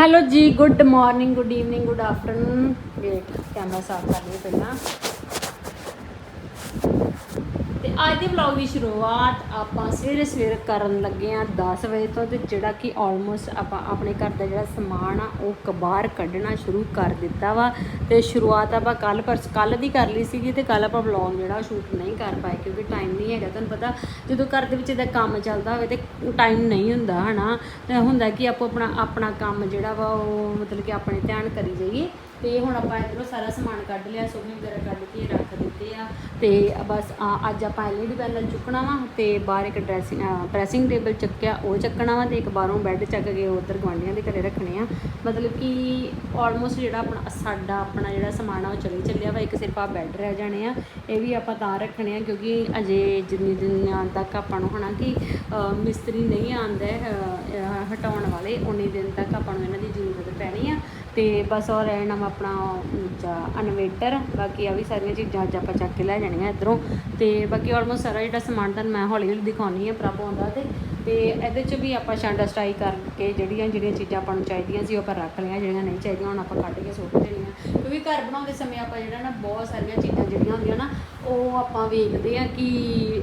Hello ਜੀ good morning good evening good afternoon wait camera ਸਾਫ਼ ਕਰ ਲਈ ਪਹਿਲਾਂ। ਅੱਜ ਦੇ ਵਲੌਗ ਦੀ ਸ਼ੁਰੂਆਤ ਆਪਾਂ ਸਵੇਰੇ ਸਵੇਰੇ ਕਰਨ ਲੱਗੇ ਆ 10 ਵਜੇ ਤੋਂ ਤੇ ਜਿਹੜਾ ਕਿ ਆਲਮੋਸਟ ਆਪਾਂ ਆਪਣੇ ਘਰ ਦਾ ਜਿਹੜਾ ਸਮਾਨ ਆ, ਉਹ ਕਬਾਰ ਕੱਢਣਾ ਸ਼ੁਰੂ ਕਰ ਦਿੱਤਾ ਵਾ ਤੇ ਸ਼ੁਰੂਆਤ ਆਪਾਂ ਕੱਲ ਪਰਸ ਕੱਲ ਦੀ ਕਰ ਲਈ ਸੀਗੀ ਤੇ ਕੱਲ ਆਪਾਂ ਵਲੌਗ ਜਿਹੜਾ ਸ਼ੂਟ ਨਹੀਂ ਕਰ ਪਾਏ ਕਿਉਂਕਿ ਟਾਈਮ ਨਹੀਂ ਹੈਗਾ। ਤੁਹਾਨੂੰ ਪਤਾ ਜਦੋਂ ਘਰ ਦੇ ਵਿੱਚ ਇਹਦਾ ਕੰਮ ਚੱਲਦਾ ਹੋਵੇ ਤੇ ਟਾਈਮ ਨਹੀਂ ਹੁੰਦਾ, ਹਨਾ? ਤੇ ਹੁੰਦਾ ਕਿ ਆਪੋ ਆਪਣਾ ਆਪਣਾ ਕੰਮ ਜਿਹੜਾ ਵਾ ਉਹ ਮਤਲਬ ਕਿ ਆਪਣੇ ਧਿਆਨ ਕਰੀ ਜਾਈਏ। ਤੇ ਹੁਣ ਆਪਾਂ ਇਧਰੋਂ ਸਾਰਾ ਸਮਾਨ ਕੱਢ ਲਿਆ ਸੋਫੇ ਵਗੈਰਾ ਕੱਢ ਕੇ ਰੱਖ ਦਿੱਤੇ ਆ। ਤੇ ਬਸ ਅੱਜ ਆਪਾਂ ਐਲਈਡੀ ਪੈਨਲ ਚੁੱਕਣਾ ਵਾ ਤੇ ਬਾਹਰ ਇੱਕ ਡਰੈਸਿੰਗ ਪ੍ਰੈਸਿੰਗ ਟੇਬਲ ਚੱਕਿਆ, ਉਹ ਚੱਕਣਾ ਵਾ ਤੇ ਇੱਕ ਬਾਹਰੋਂ ਬੈੱਡ ਚੱਕ ਕੇ ਉਧਰ ਗਵਾਂਢੀਆਂ ਦੇ ਘਰੇ ਰੱਖਣੇ ਆ। ਮਤਲਬ ਕਿ ਆਲਮੋਸਟ ਜਿਹੜਾ ਆਪਣਾ ਸਾਡਾ ਆਪਣਾ ਜਿਹੜਾ ਸਮਾਨ ਆ ਉਹ ਚਲੇ ਚੱਲਿਆ ਵਾ, ਇੱਕ ਸਿਰਫ ਆ ਬੈੱਡ ਰਹਿ ਜਾਣੇ ਆ। ਇਹ ਵੀ ਆਪਾਂ ਤਾਂ ਰੱਖਣੇ ਆ ਕਿਉਂਕਿ ਅਜੇ ਜਿੰਨੀ ਦਿਨਾਂ ਤੱਕ ਆਪਾਂ ਨੂੰ ਹਨਾ ਕਿ ਮਿਸਤਰੀ ਨਹੀਂ ਆਂਦਾ ਹਟਾਉਣ ਵਾਲੇ ਉਨੀ ਦਿਨ ਤੱਕ ਆਪਾਂ ਨੂੰ ਇਹਨਾਂ ਦੀ ਜ਼ਰੂਰਤ ਪੈਣੀ ਆ। ਤੇ ਬਸ ਔਰ ਰਹਿਣਾ ਵਾ ਆਪਣਾ ਇਨਵੇਟਰ, ਬਾਕੀ ਆ ਵੀ ਸਾਰੀਆਂ ਚੀਜ਼ਾਂ ਅੱਜ ਆਪਾਂ ਚੱਕ ਕੇ ਲੈ ਜਾਣੀਆਂ ਇਧਰੋਂ। ਤੇ ਬਾਕੀ ਆਲਮੋਸਟ ਸਾਰਾ ਜਿਹੜਾ ਸਮਾਨ ਤੁਹਾਨੂੰ ਮੈਂ ਹੌਲੀ ਹੌਲੀ ਦਿਖਾਉਣੀ ਹੈ ਪ੍ਰਭ ਆਉਂਦਾ ਤੇ ਤੇ ਇਹਦੇ ਚ ਵੀ ਆਪਾਂ ਛਾਂਡਾ ਸਟਾਈ ਕਰਕੇ ਜਿਹੜੀਆਂ ਜਿਹੜੀਆਂ ਚੀਜ਼ਾਂ ਆਪਾਂ ਨੂੰ ਚਾਹੀਦੀਆਂ ਸੀ ਉਹ ਆਪਾਂ ਰੱਖ ਲਈਆਂ, ਜਿਹੜੀਆਂ ਨਹੀਂ ਚਾਹੀਦੀਆਂ ਹੁਣ ਆਪਾਂ ਕੱਢ ਕੇ ਸੁੱਟ ਦੇਣੀਆਂ। ਕਿਉਂਕਿ ਘਰ ਬਣਾਉਂਦੇ ਸਮੇਂ ਆਪਾਂ ਜਿਹੜਾ ਨਾ ਬਹੁਤ ਸਾਰੀਆਂ ਚੀਜ਼ਾਂ ਜਿਹੜੀਆਂ ਹੁੰਦੀਆਂ ਨਾ, ਉਹ ਆਪਾਂ ਵੇਖਦੇ ਆ ਕਿ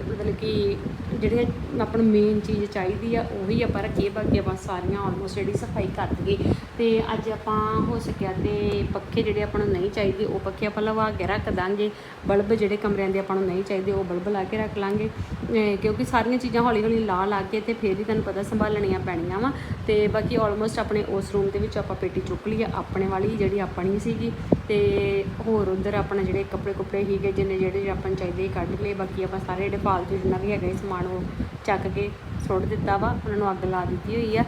ਮਤਲਬ ਕਿ ਜਿਹੜੀਆਂ ਆਪਾਂ ਨੂੰ ਮੇਨ ਚੀਜ਼ ਚਾਹੀਦੀ ਆ, ਉਹੀ ਆਪਾਂ ਰੱਖੀਏ, ਬਾਕੀ ਆਪਾਂ ਸਾਰੀਆਂ ਆਲਮੋਸਟ ਜਿਹੜੀ ਸਫ਼ਾਈ ਕਰ ਦਈਏ। ਤੇ ਅੱਜ ਆਪਾਂ ਹੋ ਸਕਿਆ ਤੇ ਪੱਖੇ ਜਿਹੜੇ ਆਪਾਂ ਨੂੰ ਨਹੀਂ ਚਾਹੀਦੇ, ਉਹ ਪੱਖੇ ਆਪਾਂ ਲਵਾ ਕੇ ਰੱਖ ਦਾਂਗੇ। ਬਲਬ ਜਿਹੜੇ ਕਮਰਿਆਂ ਦੇ ਆਪਾਂ ਨੂੰ ਨਹੀਂ ਚਾਹੀਦੇ, ਉਹ ਬਲਬ ਲਾ ਕੇ ਰੱਖ ਲਾਂਗੇ। ਕਿਉਂਕਿ ਸਾਰੀਆਂ ਚੀਜ਼ਾਂ ਹੌਲੀ ਹੌਲੀ ਲਾ ਲਾ ਕੇ ਤੇ ਫੇਰ ਹੀ ਤੁਹਾਨੂੰ ਪਤਾ ਸੰਭਾਲਣੀਆਂ ਪੈਣੀਆਂ ਵਾ। ਤੇ ਬਾਕੀ ਆਲਮੋਸਟ ਆਪਣੇ ਉਸ ਰੂਮ ਦੇ ਵਿੱਚ ਆਪਾਂ ਪੇਟੀ ਚੁੱਕ ਲਈ ਆ, ਆਪਣੇ ਵਾਲੀ ਜਿਹੜੀ ਆਪਣੀ ਸੀਗੀ। ਤੇ ਹੋਰ ਉਧਰ ਆਪਣਾ ਜਿਹੜੇ ਕੱਪੜੇ ਕੁਪੜੇ ਸੀਗੇ, ਜਿੰਨੇ ਜਿਹੜੇ ਆਪਾਂ ਨੂੰ ਚਾਹੀਦੇ ਕੱਢ ਲਏ। ਬਾਕੀ ਆਪਾਂ ਸਾਰੇ ਜਿਹੜੇ ਫਾਲਤੂ ਜਿੰਨਾ ਵੀ ਹੈਗਾ ਸਮਾਨ ਸਮਾਨ ਉਹ ਚੱਕ ਕੇ ਸੁੱਟ ਦਿੱਤਾ ਵਾ, ਉਹਨਾਂ ਨੂੰ ਅੱਗ ਲਾ ਦਿੱਤੀ ਹੋਈ ਆ।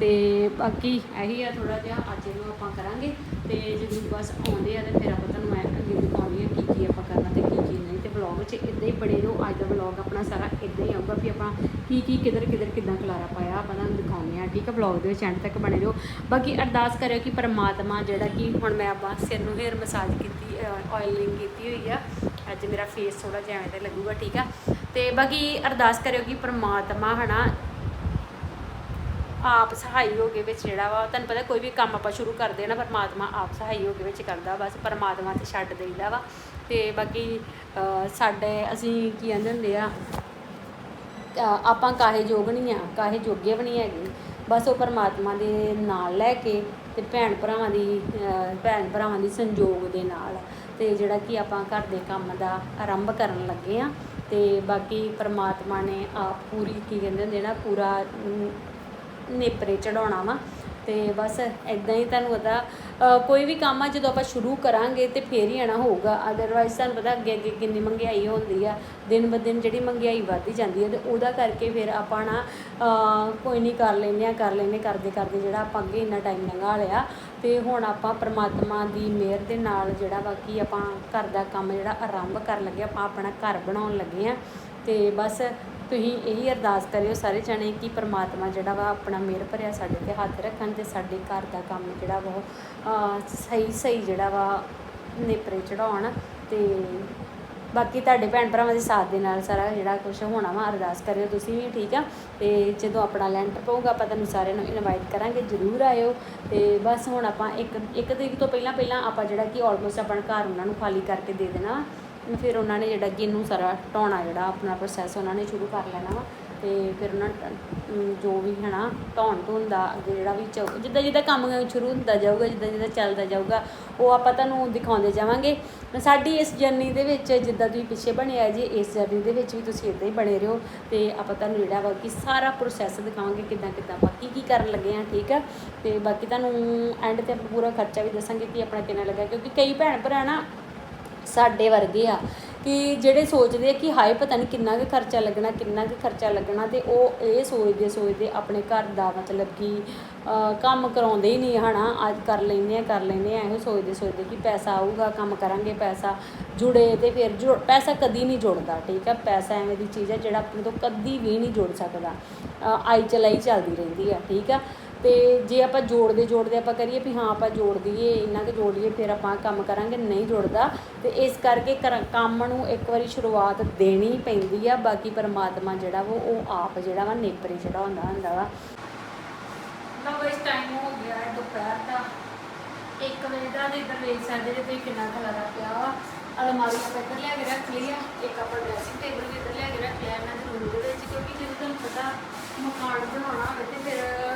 ਤੇ ਬਾਕੀ ਇਹੀ ਆ ਥੋੜਾ ਜਿਹਾ, ਅੱਜ ਨੂੰ ਆਪਾਂ ਕਰਾਂਗੇ। ਤੇ ਜਦੋਂ ਬਸ ਆਉਂਦੇ ਆ ਤੇ ਫਿਰ ਆਪਾਂ ਤੁਹਾਨੂੰ ਮੈਂ ਅੱਗੇ ਦਿਖਾਉਂਦੀ ਆ ਕੀ ਕੀ ਆਪਾਂ ਕਰਨਾ ਤੇ ਕੀ ਕੀ ਨਹੀਂ। ਤੇ ਵਲੌਗ 'ਚ ਇਦਾਂ ਹੀ ਬੜੇ ਰਹੋ ਅੱਜ ਦਾ ਵਲੌਗ ਆਪਣਾ ਸਾਰਾ ਇਦਾਂ ਹੀ ਆਊਗਾ ਵੀ ਆਪਾਂ ਕੀ ਕੀ ਕਿਧਰ ਕਿਧਰ ਕਿਦਾਂ ਖਲਾਰਾ ਪਾਇਆ, ਆਪਾਂ ਤੁਹਾਨੂੰ ਦਿਖਾਉਂਦੇ ਆ, ਠੀਕ ਆ? ਵਲੌਗ ਦੇ ਵਿੱਚ ਐਂਡ ਤੱਕ ਬਣੇ ਰਹੋ। ਬਾਕੀ ਅਰਦਾਸ ਕਰਿਓ ਕਿ ਪਰਮਾਤਮਾ ਜਿਹੜਾ ਕਿ ਹੁਣ ਮੈਂ ਆਪਾਂ ਸਿਰ ਨੂੰ ਹੇਅਰ ਮਸਾਜ ਕੀਤੀ ਆਇਲਿੰਗ ਕੀਤੀ ਹੋਈ ਆ, ਅੱਜ ਮੇਰਾ ਫੇਸ ਥੋੜਾ ਜਿਹਾ ਐਵੇਂ ਦਾ ਲੱਗੂਗਾ, ਠੀਕ ਆ? ਤੇ ਬਾਕੀ ਅਰਦਾਸ ਕਰਿਓ ਕਿ ਪਰਮਾਤਮਾ ਹਨਾ, ਆਪ ਸਹਾਈ ਹੋ ਕੇ ਵਿੱਚ ਜਿਹੜਾ ਵਾ, ਤੁਹਾਨੂੰ ਪਤਾ ਕੋਈ ਵੀ ਕੰਮ ਆਪਾਂ ਸ਼ੁਰੂ ਕਰਦੇ ਨਾ, ਪਰਮਾਤਮਾ ਆਪ ਸਹਾਈ ਹੋ ਕੇ ਵਿੱਚ ਕਰਦਾ ਬਸ ਪਰਮਾਤਮਾ ਤੇ ਛੱਡ ਦੇਈਦਾ ਵਾ। ਤੇ ਬਾਕੀ ਸਾਡੇ ਅਸੀਂ ਕੀ ਕਹਿੰਦੇ ਹੁੰਦੇ ਆ ਆਪਾਂ ਕਾਹੇ ਯੋਗ ਨਹੀਂ ਆ, ਕਾਹੇ ਜੋਗੇ ਵੀ ਨਹੀਂ ਹੈਗੇ। ਬਸ ਉਹ ਪਰਮਾਤਮਾ ਦੇ ਨਾਲ ਲੈ ਕੇ ਤੇ ਭੈਣ ਭਰਾਵਾਂ ਦੀ ਭੈਣ ਭਰਾਵਾਂ ਦੀ ਸੰਯੋਗ ਦੇ ਨਾਲ ਤੇ ਜਿਹੜਾ ਕਿ ਆਪਾਂ ਘਰ ਦੇ ਕੰਮ ਦਾ ਆਰੰਭ ਕਰਨ ਲੱਗੇ ਆ। ਅਤੇ ਬਾਕੀ ਪਰਮਾਤਮਾ ਨੇ ਆਪ ਪੂਰੀ, ਕੀ ਕਹਿੰਦੇ ਹੁੰਦੇ ਨਾ, ਪੂਰਾ ਨੇਪਰੇ ਚੜਾਉਣਾ ਵਾ। ਤੇ ਬਸ ਇਦਾਂ ਹੀ ਤੁਹਾਨੂੰ ਪਤਾ ਕੋਈ ਵੀ ਕੰਮ ਆ, ਜਦੋਂ ਆਪਾਂ ਸ਼ੁਰੂ ਕਰਾਂਗੇ ਤੇ ਫੇਰ ਹੀ ਆਣਾ ਹੋਊਗਾ। ਅਦਰਵਾਈਜ਼ ਤੁਹਾਨੂੰ ਪਤਾ ਅੱਗੇ ਅੱਗੇ ਕਿੰਨੀ ਮਹਿੰਗਾਈ ਹੁੰਦੀ ਆ। ਦਿਨ ਬ ਦਿਨ ਜਿਹੜੀ ਮਹਿੰਗਾਈ ਵੱਧਦੀ ਜਾਂਦੀ ਹੈ ਤੇ ਉਹਦਾ ਕਰਕੇ ਫਿਰ ਆਪਾਂ ਨਾ ਕੋਈ ਨਹੀਂ ਕਰ ਲੈਂਦੇ ਆ, ਕਰ ਲੈਂਦੇ, ਕਰਦੇ ਕਰਦੇ ਜਿਹੜਾ ਆਪਾਂ ਅੱਗੇ ਇੰਨਾ ਟਾਈਮ ਲੰਘਾ ਲਿਆ। ਅਤੇ ਹੁਣ ਆਪਾਂ ਪਰਮਾਤਮਾ ਦੀ ਮਿਹਰ ਦੇ ਨਾਲ ਜਿਹੜਾ ਵਾ ਕਿ ਆਪਾਂ ਘਰ ਦਾ ਕੰਮ ਜਿਹੜਾ ਆਰੰਭ ਕਰਨ ਲੱਗੇ ਆਪਾਂ ਆਪਣਾ ਘਰ ਬਣਾਉਣ ਲੱਗੇ ਹਾਂ ਅਤੇ ਬਸ ਤੁਸੀਂ ਇਹੀ ਅਰਦਾਸ ਕਰਿਓ ਸਾਰੇ ਜਣੇ ਕਿ ਪਰਮਾਤਮਾ ਜਿਹੜਾ ਵਾ ਆਪਣਾ ਮਿਹਰ ਭਰਿਆ ਸਾਡੇ ਤੇ ਹੱਥ ਰੱਖਣ ਤੇ ਸਾਡੇ ਘਰ ਦਾ ਕੰਮ ਜਿਹੜਾ ਵਾ ਉਹ, ਸਹੀ ਸਹੀ ਜਿਹੜਾ ਵਾ ਨੇਪਰੇ ਚੜਾਉਣ ਤੇ ਬਾਕੀ ਤੁਹਾਡੇ ਭੈਣ ਭਰਾਵਾਂ ਦੇ ਸਾਥ ਦੇ ਨਾਲ ਸਾਰਾ ਜਿਹੜਾ ਕੁਝ ਹੋਣਾ ਵਾ, ਅਰਦਾਸ ਕਰਿਓ ਤੁਸੀਂ ਵੀ, ਠੀਕ ਆ? ਤੇ ਜਦੋਂ ਆਪਣਾ ਲੈਂਟਰ ਪਊਗਾ, ਆਪਾਂ ਤੁਹਾਨੂੰ ਸਾਰਿਆਂ ਨੂੰ ਇਨਵਾਈਟ ਕਰਾਂਗੇ, ਜਰੂਰ ਆਇਓ। ਤੇ ਬਸ ਹੁਣ ਆਪਾਂ ਇੱਕ ਇੱਕ ਤਰੀਕ ਤੋਂ ਪਹਿਲਾਂ ਪਹਿਲਾਂ ਆਪਾਂ ਜਿਹੜਾ ਕਿ ਆਲਮੋਸਟ ਆਪਣਾ ਘਰ ਉਹਨਾਂ ਨੂੰ ਖਾਲੀ ਕਰਕੇ ਦੇ ਦੇਣਾ। ਵਾ। ਫਿਰ ਉਹਨਾਂ ਨੇ ਜਿਹੜਾ ਕਿ ਇਹਨੂੰ ਸਾਰਾ ਢਾਉਣਾ ਜਿਹੜਾ, ਆਪਣਾ ਪ੍ਰੋਸੈਸ ਉਹਨਾਂ ਨੇ ਸ਼ੁਰੂ ਕਰ ਲੈਣਾ ਵਾ। ਅਤੇ ਫਿਰ ਉਹਨਾਂ ਜੋ ਵੀ ਹੈ ਨਾ ਧੌਣ ਧੁਣ ਦਾ ਅੱਗੇ ਜਿਹੜਾ ਵੀ ਚ, ਜਿੱਦਾਂ ਜਿੱਦਾਂ ਕੰਮ ਸ਼ੁਰੂ ਹੁੰਦਾ ਜਾਊਗਾ, ਜਿੱਦਾਂ ਜਿੱਦਾਂ ਚੱਲਦਾ ਜਾਊਗਾ, ਉਹ ਆਪਾਂ ਤੁਹਾਨੂੰ ਦਿਖਾਉਂਦੇ ਜਾਵਾਂਗੇ। ਸਾਡੀ ਇਸ ਜਰਨੀ ਦੇ ਵਿੱਚ, ਜਿੱਦਾਂ ਤੁਸੀਂ ਪਿੱਛੇ ਬਣਿਆ ਆ ਜੀ, ਇਸ ਜਰਨੀ ਦੇ ਵਿੱਚ ਵੀ ਤੁਸੀਂ ਇਦਾਂ ਹੀ ਬਣੇ ਰਹੋ ਤੇ ਆਪਾਂ ਤੁਹਾਨੂੰ ਜਿਹੜਾ ਵਾ ਕਿ ਸਾਰਾ ਪ੍ਰੋਸੈਸ ਦਿਖਾਵਾਂਗੇ ਕਿੱਦਾਂ ਕਿੱਦਾਂ ਆਪਾਂ ਕੀ ਕੀ ਕਰਨ ਲੱਗੇ ਆ ਠੀਕ ਆ? ਤੇ ਬਾਕੀ ਤੁਹਾਨੂੰ ਐਂਡ ਤੇ ਆਪਾਂ ਪੂਰਾ ਖਰਚਾ ਵੀ ਦੱਸਾਂਗੇ ਕਿ ਆਪਣਾ ਕਿੰਨਾ ਲੱਗਾ, ਕਿਉਂਕਿ ਕਈ ਭੈਣ ਭਰਾ ਨਾ ਸਾਡੇ ਵਰਗੇ ਆ ਕਿ ਜਿਹੜੇ ਸੋਚਦੇ ਆ ਕਿ ਹਾਏ ਪਤਾ ਨਹੀਂ ਕਿੰਨਾ ਕੁ ਖਰਚਾ ਲੱਗਣਾ, ਕਿੰਨਾ ਕੁ ਖਰਚਾ ਲੱਗਣਾ ਤੇ ਉਹ ਇਹ ਸੋਚਦੇ ਸੋਚਦੇ ਆਪਣੇ ਘਰ ਦਾ ਮਤਲਬ ਕਿ ਕੰਮ ਕਰਾਉਂਦੇ ਹੀ ਨਹੀਂ ਹਨਾ, ਅੱਜ ਕਰ ਲੈਂਦੇ ਆ, ਕਰ ਲੈਂਦੇ ਆ ਇਹੋ ਸੋਚਦੇ ਸੋਚਦੇ ਕਿ ਪੈਸਾ ਆਊਗਾ, ਕੰਮ ਕਰਾਂਗੇ, ਪੈਸਾ ਜੁੜੇ ਤੇ ਫਿਰ ਜੁੜ ਪੈਸਾ ਕਦੀ ਨਹੀਂ ਜੁੜਦਾ, ਠੀਕ ਹੈ ਪੈਸਾ ਐਵੇਂ ਦੀ ਚੀਜ਼ ਹੈ ਜਿਹੜਾ ਆਪਣੇ ਤੋਂ ਕਦੀ ਵੀ ਨਹੀਂ ਜੁੜ ਸਕਦਾ ਆਈ ਚਲਾਈ ਚੱਲਦੀ ਰਹਿੰਦੀ ਆ, ਠੀਕ ਆ। ਤੇ ਜੇ ਆਪਾਂ ਜੋੜਦੇ ਜੋੜਦੇ ਆਪਾਂ ਕਰੀਏ ਵੀ ਹਾਂ ਆਪਾਂ ਜੋੜ ਦਈਏ, ਇੰਨਾ ਕੁ ਜੋੜ ਲਈਏ, ਫਿਰ ਆਪਾਂ ਕੰਮ ਕਰਾਂਗੇ, ਨਹੀਂ ਜੁੜਦਾ। ਤੇ ਇਸ ਕਰਕੇ ਕੰਮ ਨੂੰ ਇੱਕ ਵਾਰੀ ਸ਼ੁਰੂਆਤ ਦੇਣੀ ਪੈਂਦੀ ਆ, ਬਾਕੀ ਪਰਮਾਤਮਾ ਜਿਹੜਾ ਵਾ, ਉਹ ਆਪ ਜਿਹੜਾ ਵਾ, ਨੇਪਰੇ ਚੜਾਉਂਦਾ ਹੁੰਦਾ ਵਾ। ਲਓ ਇਸ ਟਾਈਮ ਹੋ ਗਿਆ ਹੈ ਦੁਪਹਿਰ 1 ਵਜੇ ਦਾ ਤੇ ਇੱਧਰ ਵੇਖ ਸਕਦੇ ਜੇ ਕਿੰਨਾ ਖਲਾਰਾ ਪਿਆ ਵਾ। ਅਲਮਾਰੀ ਇੱਧਰ ਲਿਆ ਕੇ ਰੱਖ ਲਈ ਆ। ਇੱਕ ਆਪਾਂ ਡਰੈਸਿੰਗ ਟੇਬਲ ਵੀ ਇੱਧਰ ਲਿਆ ਕੇ ਰੱਖ ਲਿਆ। ਇਹਨਾਂ ਦੇ ਰੂਮ ਦੇ ਵਿੱਚ ਕਿਉਂਕਿ ਜਦੋਂ ਤੁਹਾਨੂੰ ਪਤਾ, ਮਕਾਨ ਬਣਾਉਣਾ ਹੋਵੇ ਤੇ ਫਿਰ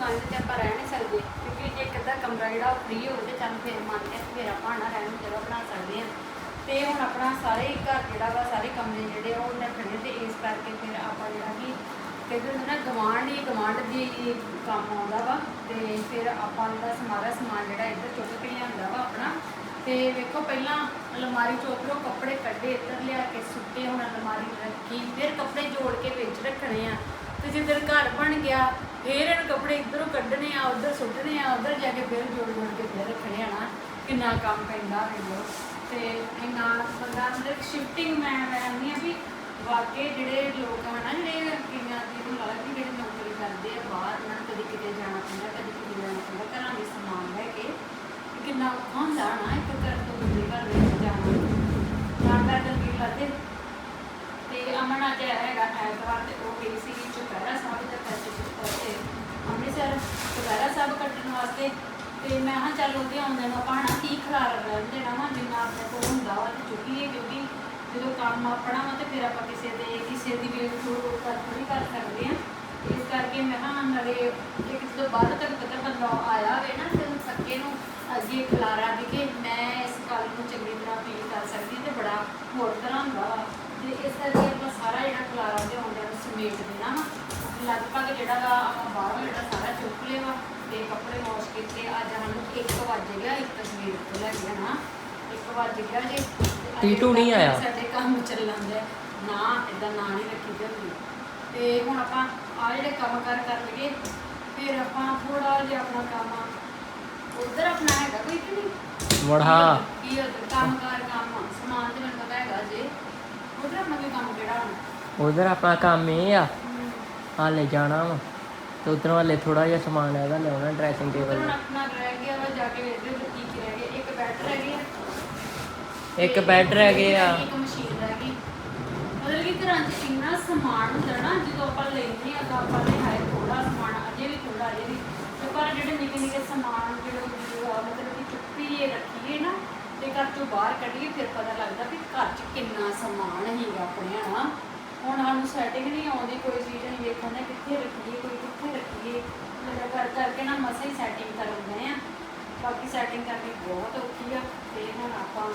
ਮਕਾਨ 'ਚ ਆਪਾਂ ਰਹਿ ਨਹੀਂ ਸਕਦੇ, ਕਿਉਂਕਿ ਜੇ ਇੱਕ ਅੱਧਾ ਕਮਰਾ ਜਿਹੜਾ ਉਹ ਫ੍ਰੀ ਹੋਵੇ ਤੇ ਚੱਲ ਫਿਰ ਮੰਨ ਕੇ ਫਿਰ ਆਪਾਂ ਨਾ ਰਹਿਣ ਨੂੰ ਜਗ੍ਹਾ ਬਣਾ ਸਕਦੇ ਹਾਂ। ਤੇ ਹੁਣ ਆਪਣਾ ਸਾਰੇ ਹੀ ਘਰ ਜਿਹੜਾ ਵਾ, ਸਾਰੇ ਕਮਰੇ ਜਿਹੜੇ ਆ, ਉਹ ਰੱਖਣੇ ਤੇ ਇਸ ਕਰਕੇ ਫਿਰ ਆਪਾਂ ਜਿਹੜਾ ਕਿ ਕਹਿੰਦੇ ਹੁੰਦੇ ਨਾ ਗਵਾਂਢ ਹੀ ਗਵਾਂਢ ਦੀ ਕੰਮ ਆਉਂਦਾ ਵਾ ਤੇ ਫਿਰ ਆਪਾਂ ਜਿਹੜਾ ਸਮਾਰਾ ਸਮਾਨ ਜਿਹੜਾ ਇੱਧਰ ਚੁੱਕ ਕੇ ਲਿਆਂਦਾ ਵਾ ਆਪਣਾ। ਤੇ ਵੇਖੋ ਪਹਿਲਾਂ ਅਲਮਾਰੀ ਚੋਂ ਉੱਧਰੋਂ ਕੱਪੜੇ ਕੱਢੇ, ਇੱਧਰ ਲਿਆ ਕੇ ਸੁੱਟੇ, ਹੁਣ ਅਲਮਾਰੀ ਰੱਖੀ, ਫਿਰ ਕੱਪੜੇ ਜੋੜ ਕੇ ਵਿੱਚ ਰੱਖਣੇ ਆ। ਤੇ ਜਿੱਦਣ ਘਰ ਬਣ ਗਿਆ, ਫਿਰ ਇਹਨਾਂ ਕੱਪੜੇ ਇੱਧਰੋਂ ਕੱਢਣੇ ਆ, ਉੱਧਰ ਸੁੱਟਣੇ ਆ, ਉੱਧਰ ਜਾ ਕੇ ਫਿਰ ਜੋੜ ਜੋੜ ਕੇ ਫਿਰ ਰੱਖਣੇ ਆ ਨਾ। ਕਿੰਨਾ ਕੰਮ ਪੈਂਦਾ ਵੇਖੋ ਤੇ ਇੰਨਾ ਬੰਦਾ ਅੰਦਰ ਸ਼ਿਫਟਿੰਗ ਮੈਂ ਮੈਂ ਆ ਵੀ ਵਾਕਈ ਜਿਹੜੇ ਲੋਕ ਹਨ ਨਾ, ਜਿਹੜੇ ਕਈਆਂ ਦੀ ਨੂੰ ਲੱਗਦਾ ਕਿ ਜਿਹੜੇ ਨੌਕਰੀ ਕਰਦੇ ਆ ਬਾਹਰ ਉਹਨਾਂ ਨੂੰ, ਕਦੀ ਕਿਤੇ ਜਾਣਾ ਪੈਂਦਾ, ਕਦੀ ਕਿਤੇ ਜਾਣਾ ਪੈਂਦਾ, ਘਰਾਂ ਦੇ ਸਮਾਨ ਲੈ ਕੇ, ਕਿੰਨਾ ਔਖਾ ਹੁੰਦਾ ਨਾ ਇੱਕ ਘਰ ਤੋਂ ਦੂਜੇ ਘਰ ਵਿੱਚ ਜਾਣਾ। ਜਾਣ ਦਾ ਕੀ ਲੱਗਦੇ ਤੇ ਅਮਨ ਅੱਜ ਹੈਗਾ ਐਤਵਾਰ ਤੇ, ਉਹ ਗਈ ਸੀ ਚੁਪਹਿਰਾ ਸਾਹਿਬ ਦਾ ਪੈਸੇ ਤੇ ਅੰਮ੍ਰਿਤਸਰ ਚੁਪਹਿਰਾ ਸਾਹਿਬ ਕੱਟਣ ਵਾਸਤੇ। ਤੇ ਮੈਂ ਹਾਂ ਚੱਲ ਉਹਦੇ ਆਉਂਦੇ ਨੂੰ ਆਪਾਂ ਕੀ ਖਲਾਰ ਰਹਿਣ ਦੇਣਾ ਵਾ ਜਿੰਨਾ ਆਪਣੇ ਕੋਲ ਹੁੰਦਾ ਵਾ ਤੇ ਚੁੱਕੀਏ, ਕਿਉਂਕਿ ਜਦੋਂ ਕੰਮ ਆਪਣਾ ਵਾ ਤੇ ਫਿਰ ਆਪਾਂ ਕਿਸੇ ਦੇ, ਕਿਸੇ ਦੀ ਵੀ ਥੋੜ੍ਹੀ ਕਰ ਥੋੜੀ ਕਰ ਸਕਦੇ ਆ ਇਸ ਕਰਕੇ ਮੈਂ ਹਾਂ ਨਾਲੇ ਇੱਕ ਜਦੋਂ ਬਾਅਦ ਤੱਕ ਪਤਾ ਬੰਦਾ ਆਇਆ ਹੋਵੇ ਨਾ, ਤੇ ਉਹਨੂੰ ਸੱਕੇ ਨੂੰ ਅੱਗੇ ਖਲਾਰਾ ਵੀ ਕਿ ਮੈਂ ਇਸ ਗੱਲ ਨੂੰ ਚੰਗੀ ਤਰ੍ਹਾਂ ਫੀਲ ਕਰ ਸਕਦੀ ਤੇ ਬੜਾ ਹੋਰ ਤਰ੍ਹਾਂ ਹੁੰਦਾ ਵਾ। ਤੇ ਇਸ ਕਰਕੇ ਆਪਾਂ ਸਾਰਾ ਜਿਹੜਾ ਖਲਾਰਾ ਦੇ ਸਮੇਟ ਦੇਣਾ ਵਾ ਲਗਭਗ ਜਿਹੜਾ ਵਾ ਆਪਾਂ ਬਾਹਰੋਂ ਜਿਹੜਾ ਸਾਰਾ ਚੁੱਕ ਲਿਆ ਵਾ ਤੇ ਕੱਪੜੇ ਵਾਸ਼ ਕੀਤੇ ਅੱਜ ਸਾਨੂੰ 1 ਵਜ ਗਿਆ ਇੱਕ ਤਸਵੀਰ ਤੋਂ ਲੈ ਕੇ ਨਾ 1 ਵਜ ਗਿਆ ਜੀ। ਟੀਟੂ ਨਹੀਂ ਆਇਆ। ਸਾਡੇ ਕੰਮ ਚੱਲਣ ਦੇ। ਨਾ ਇਦਾਂ ਨਾ ਨਹੀਂ ਰੱਖੀ ਦੀ ਹੁੰਦੀ ਤੇ ਹੁਣ ਆਪਾਂ ਆ ਜਿਹੜੇ ਕੰਮ ਕਰ ਕਰ ਲਈਏ ਫਿਰ ਆਪਾਂ ਥੋੜਾ ਜਿਹਾ ਆਪਣਾ ਕੰਮ ਉਧਰ ਆਪਣਾ ਹੈਗਾ ਕੋਈ ਕਿ ਨਹੀਂ? ਵੜਾ ਕੀ ਉਧਰ ਕੰਮ ਕਰ ਕੰਮ ਸਮਾਨ ਤੇ ਮੈਨੂੰ ਪਤਾ ਹੈਗਾ ਜੇ ਉਧਰ ਆਪਣਾ ਕੋਈ ਕੰਮ ਕਿਹੜਾ ਹੋਣਾ ਉਧਰ ਆਪਣਾ ਕੰਮ ਇਹ ਆ ਹਾਲੇ ਜਾਣਾ ਵਾ ਤੇ ਉਧਰੋਂ ਹਾਲੇ ਥੋੜਾ ਜਿਹਾ ਸਮਾਨ ਹੈਗਾ ਲਿਆਉਣਾ ਡਰੈਸਿੰਗ ਟੇਬਲ ਹੁਣ ਆਪਣਾ ਰਹਿ ਗਿਆ ਵਾ ਜਾ ਕੇ ਵੇਖਦੇ ਹਾਂ ਕੀ ਕੀ ਰਹਿ ਗਿਆ। ਇੱਕ ਬੈੱਡ ਰਹਿ ਗਿਆ ਇੱਕ ਬੈੱਡ ਰਹਿ ਗਏ ਆ। ਇੱਕ ਮਸ਼ੀਨ ਰਹਿ ਗਈ। ਮਤਲਬ ਕਿ ਘਰਾਂ 'ਚ ਇੰਨਾ ਸਮਾਨ ਹੁੰਦਾ ਨਾ ਜਦੋਂ ਆਪਾਂ ਲੈਂਦੇ ਆ ਤਾਂ ਆਪਾਂ ਨੇ ਹਾਏ ਥੋੜਾ ਸਮਾਨ ਅਜੇ ਵੀ ਥੋੜਾ ਅਜੇ ਵੀ। ਤੇ ਪਰ ਜਿਹੜੇ ਨਿੱਕੇ ਨਿੱਕੇ ਸਮਾਨ ਜਿਹੜੇ ਹੁੰਦੇ ਆ, ਮਤਲਬ ਕਿ ਚੁੱਪੀਏ ਰੱਖੀਏ ਨਾ ਤੇ ਘਰ ਬਾਹਰ ਕੱਢੀਏ ਫਿਰ ਪਤਾ ਲੱਗਦਾ ਵੀ ਘਰ 'ਚ ਕਿੰਨਾ ਸਮਾਨ ਹੈਗਾ ਆਪਣੇ ਹਨਾ। ਹੁਣ ਸਾਨੂੰ ਸੈਟਿੰਗ ਨਹੀਂ ਆਉਂਦੀ ਕੋਈ ਚੀਜ਼ ਨਹੀਂ ਵੇਖਣ ਦਾ ਕਿੱਥੇ ਰੱਖੀਏ ਕੋਈ ਕਿੱਥੇ ਰੱਖੀਏ। ਮਤਲਬ ਕਰ ਕਰਕੇ ਨਾ ਮਸਾਂ ਹੀ ਸੈਟਿੰਗ ਕਰਨ ਗਏ ਆ ਬਾਕੀ ਸੈਟਿੰਗ ਕਰਨੀ ਬਹੁਤ ਔਖੀ ਆ ਤੇ ਹੁਣ ਆਪਾਂ ਨੂੰ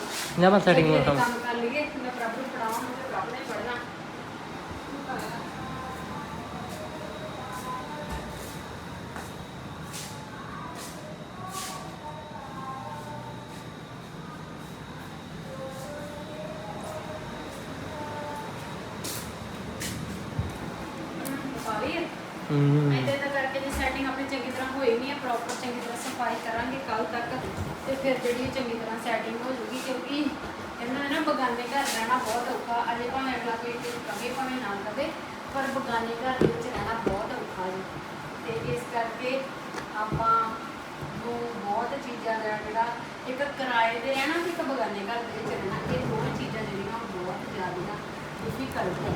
ਕੰਮ। ਕੰਮ ਕਰ ਲਈਏ। ਮੈਂ ਪ੍ਰਭੂ ਨੂੰ ਪੜਾਵਾਂ ਤੇ ਪ੍ਰਭੂ ਨੇ ਪੜਨਾ ਹੂੰ। ਇਹਦੇ ਤਾਂ ਕਰਕੇ ਜੇ ਸੈਟਿੰਗ ਆਪਣੀ ਚੰਗੀ ਤਰ੍ਹਾਂ ਹੋਈ ਨਹੀਂ ਹੈ ਪ੍ਰੋਪਰ ਚੰਗੀ ਤਰ੍ਹਾਂ ਸਫ਼ਾਈ ਕਰਾਂਗੇ ਕੱਲ ਤੱਕ ਤੇ ਫਿਰ ਜਿਹੜੀ ਚੰਗੀ ਤਰ੍ਹਾਂ ਸੈਟਿੰਗ ਹੋ ਜੂਗੀ ਕਿਉਂਕਿ ਇਹਨਾਂ ਨੇ ਨਾ ਬਗਾਨੇ ਘਰ ਰਹਿਣਾ ਬਹੁਤ ਔਖਾ, ਅਜੇ ਭਾਵੇਂ ਅਗਲਾ ਕੋਈ ਚੀਜ਼ ਕਵੇ, ਭਾਵੇਂ ਨਾ ਕਵੇ, ਪਰ ਬਗਾਨੇ ਘਰ ਦੇ ਵਿੱਚ ਰਹਿਣਾ ਬਹੁਤ ਔਖਾ ਜੀ। ਤੇ ਇਸ ਕਰਕੇ ਆਪਾਂ ਨੂੰ ਬਹੁਤ ਚੀਜ਼ਾਂ ਦਾ ਜਿਹੜਾ ਇੱਕ ਕਿਰਾਏ ਤੇ ਰਹਿਣਾ ਤੇ ਇੱਕ ਬਗਾਨੇ ਘਰ ਦੇ ਵਿੱਚ ਰਹਿਣਾ, ਇਹ ਦੋ ਚੀਜ਼ਾਂ ਜਿਹੜੀਆਂ ਉਹ ਬਹੁਤ ਜ਼ਿਆਦਾ ਡਿਫਿਕਲਟ ਹੈ।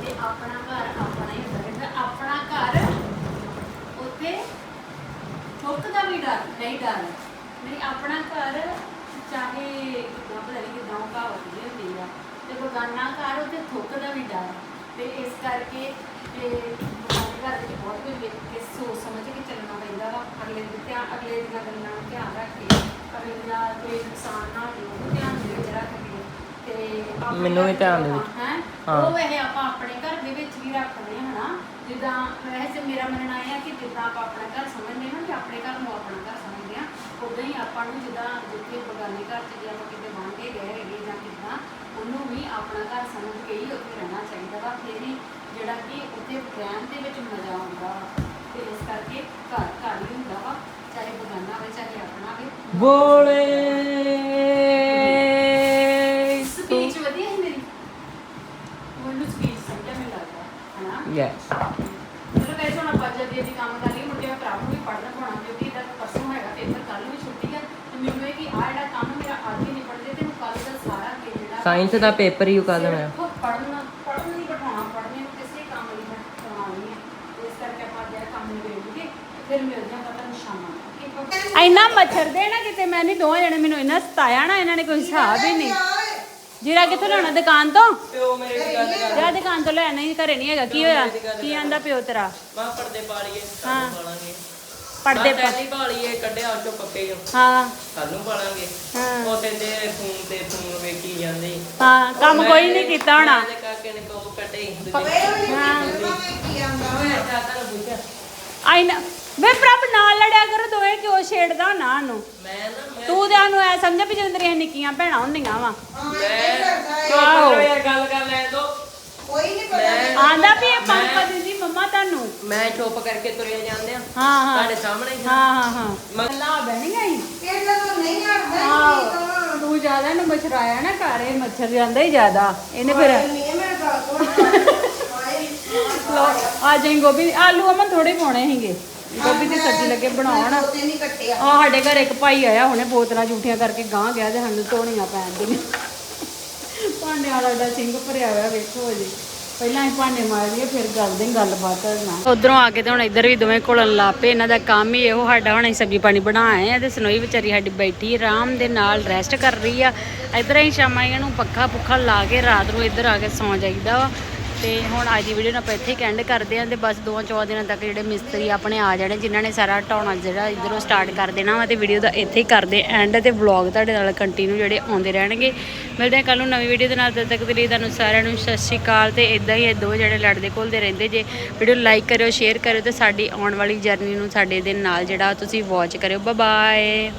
ਤੇ ਆਪਣਾ ਘਰ ਆਪਣਾ ਹੀ ਹੁੰਦਾ ਹੈ। ਆਪਣਾ ਘਰ ਉੱਥੇ ਠੁੱਕ ਦਾ ਵੀ ਡਰ, ਨਹੀਂ ਡਰ। ਨਹੀਂ, ਆਪਣਾ ਘਰ ਚਾਹੇ ਕਿੱਦਾਂ ਪਤਾ ਨਹੀਂ ਕਿੱਦਾਂ ਉਹ ਕਹਾਵਤ ਜਿਹੀ ਹੁੰਦੀ ਆ, ਤੇ ਬਗਾਨਾ ਘਰ ਉੱਥੇ ਠੁੱਕ ਦਾ ਵੀ ਡਰ। ਤੇ ਇਸ ਕਰਕੇ ਤੇ ਬਗਾਨੇ ਘਰ ਦੇ ਵਿੱਚ ਬਹੁਤ ਕੁਝ ਵੇਖ ਕੇ ਸੋਚ ਸਮਝ ਕੇ ਚੱਲਣਾ ਪੈਂਦਾ ਵਾ। ਅਗਲੇ ਦੇ ਧਿਆਨ ਅਗਲੇ ਦੀਆਂ ਗੱਲਾਂ ਨੂੰ ਧਿਆਨ ਰੱਖ ਕੇ, ਅਗਲੇ ਦਾ ਕੋਈ ਨੁਕਸਾਨ ਨਾ ਹੋਵੇ ਉਹਨੂੰ ਧਿਆਨ ਦੇ ਵਿੱਚ ਰੱਖ ਕੇ ਤੇ ਆਪਣੇ ਮੈਨੂੰ ਵੀ ਧਿਆਨ ਦੇ ਵਿੱਚ। ਹੈਂ, ਹਾਂ। ਉਹ ਇਹ ਆਪਾਂ ਆਪਣੇ ਘਰ ਦੇ ਵਿੱਚ ਵੀ ਰੱਖਦੇ ਹਾਂ ਹਨਾ। ਜਿੱਦਾਂ ਵੈਸੇ ਮੇਰਾ ਮੰਨਣਾ ਇਹ ਆ ਕਿ ਜਿੱਦਾਂ ਆਪਾਂ ਆਪਣਾ ਘਰ ਸਮਝਦੇ ਹਾਂ ਕਿ ਆਪਣੇ ਘਰ ਨੂੰ ਆਪਣਾ ਘਰ ਸਮਝਦੇ ਹਾਂ ਉਦਾਂ ਹੀ ਆਪਾਂ ਨੂੰ ਜਿੱਦਾਂ ਜਿੱਥੇ ਬਗਾਨੇ ਘਰ 'ਚ ਜੇ ਆਪਾਂ ਕਿਤੇ ਬਣ ਕੇ ਗਏ ਹੈਗੇ ਜਾਂ ਕਿੱਦਾਂ ਉਹਨੂੰ ਵੀ ਆਪਣਾ ਘਰ ਸਮਝ ਕੇ ਹੀ ਉੱਥੇ ਰਹਿਣਾ ਚਾਹੀਦਾ ਵਾ। ਫਿਰ ਹੀ ਜਿਹੜਾ ਕਿ ਉੱਥੇ ਰਹਿਣ ਦੇ ਵਿੱਚ ਮਜ਼ਾ ਆਉਂਦਾ ਵਾ। ਤੇ ਇਸ ਕਰਕੇ ਘਰ ਘਰ ਹੀ ਹੁੰਦਾ ਵਾ ਚਾਹੇ ਬਗਾਨਾ ਹੋਵੇ ਚਾਹੇ ਆਪਣਾ ਹੋਵੇ ਬੋਲੇ ਸਪੀਚ ਵਧੀਆ ਹੈ ਮੇਰੀ ਮੈਨੂੰ ਸਪੀਚ ਸਮਝਿਆ ਮੈਨੂੰ ਲੱਗਦਾ ਹਨਾ ਯੈਸ ਚਲੋ ਵੈਸੇ ਹੁਣ ਆਪਾਂ ਜਲਦੀ ਜਲਦੀ ਕੰਮ ਕਰ ਲਈਏ ਮੁੜ ਕੇ ਮੈਂ ਭਰਾ ਨੂੰ ਵੀ ਪੜ੍ਹਨਾ ਪੜਾਉਣਾ ਕਿਉਂਕਿ ਇਹਦਾ ਪਰਸੋਂ ਹੈਗਾ ਪੇਪਰ ਕੱਲ ਨੂੰ ਵੀ ਛੁੱਟੀ ਹੈ ਤੇ ਮੈਨੂੰ ਇਹ ਕਿ ਆ ਜਿਹੜਾ ਕੰਮ ਮੇਰਾ ਅੱਜ ਹੀ ਨਿਪਟ ਜੇ ਤੇ ਮੈਂ ਕੱਲ ਦਾ ਸਾਰਾ ਦਿਨ ਜਿਹੜਾ ਸਾਇੰਸ ਦਾ ਪੇਪਰ ਹੀ ਕਰ ਦੇਣਾ ਸਿਰਫ ਪੜ੍ਹਨਾ ਪੜ੍ਹਨ ਨਹੀਂ ਬਿਠਾਉਣਾ ਪੜ੍ਹਨੇ ਨੂੰ ਕਿਸੇ ਕੰਮ ਲਈ ਮੈਂ ਕਰਾਉਣੀ ਹੈ ਇਸ ਕਰਕੇ ਆਪਾਂ ਜਿਹੜਾ ਕੰਮ ਨਿਬੇੜ ਲਈਏ ਫਿਰ ਮਿਲਦੇ ਹਾਂ ਪਤਾ ਨਿਸ਼ਾਨਾ। ਇੰਨਾ ਮੱਛਰ ਦੇ ਨਾ ਕਿਤੇ ਮੈਂ ਨਹੀਂ ਦੋਵਾਂ ਜਣੇ ਮੈਨੂੰ ਇੰਨਾ ਸਤਾਇਆ ਨਾ ਇਹਨਾਂ ਨੇ ਕੋਈ ਹਿਸਾਬ ਹੀ ਨਹੀਂ। ਜੀਰਾ ਕਿੱਥੋਂ ਲੈਣਾ ਦੁਕਾਨ ਤੋਂ? ਪਿਓ ਮੇਰੇ ਦੀ ਗੱਲ ਕਰ ਜਾ ਦੁਕਾਨ ਤੋਂ ਲੈ ਨਹੀਂ ਘਰੇ ਨਹੀਂ ਹੈਗਾ ਕੀ ਹੋਇਆ? ਕੀ ਆਂਦਾ ਪਿਓ ਤੇਰਾ? ਮਾਂ ਪਰਦੇ ਪਾ ਲਈਏ ਹਾਂ। ਪਾ ਪਾ ਕੱਢਿਆ ਉਹ ਚੋਂ ਪੱਕੇ ਹੀ ਹਾਂ। ਕੱਲ ਨੂੰ ਪਾਲਾਂਗੇ। ਹਾਂ। ਉਹਦੇ ਦੇ ਫੋਨ ਤੇ ਫੋਨ ਵੇਖੀ ਜਾਂਦੇ। ਹਾਂ ਕੰਮ ਕੋਈ ਨਹੀਂ ਕੀਤਾ ਹੋਣਾ। ਮੇਰੇ ਕਾਕੇ ਨੇ ਕੋਲ ਕੱਢੇ ਹੀ। ਹਾਂ ਮੈਂ ਚਾਹਤਾ ਨੂੰ ਪੁੱਛਿਆ। ਆਈ ਨਾ ਵੇ ਪ੍ਰਭ ਨਾਲ ਲੜਿਆ ਕਰੋ ਦੋਵੇਂ ਕਿਉਂ ਛੇੜਦਾ ਨਾ ਨੂੰ? ਮੈਂ ਨਾ ਮੈਂ ਤੂੰ ਤੇ ਉਹਨੂੰ ਐ ਸਮਝ ਵੀ ਜਦੋਂ ਤੇਰੀਆਂ ਨਿੱਕੀਆਂ ਭੈਣਾਂ ਹੁੰਦੀਆਂ ਵਾ। ਮੈਂ ਆਹੋ। ਚੁੱਪ ਯਾਰ ਗੱਲ ਕਰ ਲੈਣ ਦੋ। ਮੈਂ ਆਂਦਾ ਵੀ ਇਹ ਪੰਪ ਦਿੰਦੀ ਮੰਮਾ ਤੁਹਾਨੂੰ। ਮੈਂ ਚੁੱਪ ਕਰਕੇ ਤੁਰਿਆ ਜਾਂਦੇ ਆ। ਹਾਂ ਹਾਂ। ਤੁਹਾਡੇ ਸਾਹਮਣੇ ਹੀ। ਹਾਂ ਤੂੰ ਜ਼ਿਆਦਾ ਨੂੰ ਮਛਰਾਇਆ ਨਾ ਘਰ ਇਹ ਮੱਛਰ ਜਾਂਦਾ ਹੀ ਜ਼ਿਆਦਾ। ਇਹਨੇ ਫਿਰ ਲੋ ਆ। ਜਾਈ ਗੋਭੀ। ਆਲੂ ਅਮਨ ਥੋੜੇ ਪਾਉਣੇ ਸੀਗੇ। ਗੋਭੀ ਦੀ ਸਬਜ਼ੀ ਲੱਗੇ ਬਣਾਉਣ। ਆ। ਸਾਡੇ ਘਰ ਇੱਕ ਭਾਈ ਆਇਆ ਹੁਣੇ ਬੋਤਲਾਂ ਝੂਠੀਆਂ ਕਰਕੇ ਗਾਂ ਗਿਆ ਤੇ ਸਾਨੂੰ ਧੋਣੀਆਂ ਪੈਣ ਦੀਆਂ ਭਾਂਡੇ ਵਾਲਾ ਦਾ ਸਿੰਘ ਭਰਿਆ ਹੋਇਆ ਵੇਖੋ ਜੀ ਪਹਿਲਾਂ ਹੀ ਭਾਂਡੇ ਮਾਰ ਫਿਰ ਕਰਦੇ ਹਾਂ ਗੱਲਬਾਤ ਨਾ ਉਧਰੋਂ ਆ ਕੇ ਤੇ ਹੁਣ ਇੱਧਰ ਵੀ ਦੋਵੇਂ ਘੁਲਣ ਲਾਪੇ ਇਹਨਾਂ ਦਾ ਕੰਮ ਹੀ ਇਹੋ, ਸਾਡਾ ਹੁਣ ਅਸੀਂ ਸਬਜ਼ੀ ਪਾਣੀ ਬਣਾਏ ਆ ਤੇ ਸਨੋਈ ਵਿਚਾਰੀ ਸਾਡੀ ਬੈਠੀ ਆਰਾਮ ਦੇ ਨਾਲ ਰੈਸਟ ਕਰ ਰਹੀ ਆ। ਇੱਧਰ ਅਸੀਂ ਸ਼ਾਮਾਂ ਇਹਨਾਂ ਨੂੰ ਪੱਖਾ ਪੁੱਖਾ ਲਾ ਕੇ ਰਾਤ ਨੂੰ ਇੱਧਰ ਆ ਕੇ ਸੌਂ ਜਾਈਦਾ ਵਾ। ਤੇ ਹੁਣ ਅੱਜ ਦੀ ਵੀਡੀਓ ਨੂੰ ਆਪਾਂ ਇੱਥੇ ਕੈਂਡ ਕਰਦੇ ਆਂ ਤੇ ਬਸ ਦੋਵਾਂ ਚੌਂ ਦਿਨਾਂ ਤੱਕ ਜਿਹੜੇ ਮਿਸਤਰੀ ਆਪਣੇ ਆ ਜਾਣੇ, ਜਿਨ੍ਹਾਂ ਨੇ ਸਾਰਾ ਢਾਉਣਾ ਜਿਹੜਾ ਇਧਰੋਂ ਸਟਾਰਟ ਕਰ ਦੇਣਾ ਵਾ ਤੇ ਵੀਡੀਓ ਦਾ ਇੱਥੇ ਹੀ ਕਰਦੇ ਐਂਡ ਤੇ ਵਲੌਗ ਤੁਹਾਡੇ ਨਾਲ ਕੰਟੀਨਿਊ ਜਿਹੜੇ ਆਉਂਦੇ ਰਹਿਣਗੇ। ਮਿਲਦੇ ਹਾਂ ਕੱਲ ਨੂੰ ਨਵੀਂ ਵੀਡੀਓ ਦੇ ਨਾਲ, ਤਦ ਤੱਕ ਦੇ ਲਈ ਤੁਹਾਨੂੰ ਸਾਰਿਆਂ ਨੂੰ ਸਤਿ ਸ਼੍ਰੀ ਅਕਾਲ ਤੇ ਇਦਾਂ ਹੀ ਇਹ ਦੋ ਜਿਹੜੇ ਲੜਦੇ ਘੁਲਦੇ ਰਹਿੰਦੇ ਜੇ। ਵੀਡੀਓ ਲਾਈਕ ਕਰਿਓ ਸ਼ੇਅਰ ਕਰਿਓ ਤੇ ਸਾਡੀ ਆਉਣ ਵਾਲੀ ਜਰਨੀ ਨੂੰ ਸਾਡੇ ਦੇ ਨਾਲ ਜਿਹੜਾ ਤੁਸੀਂ ਵਾਚ ਕਰਿਓ। Bye bye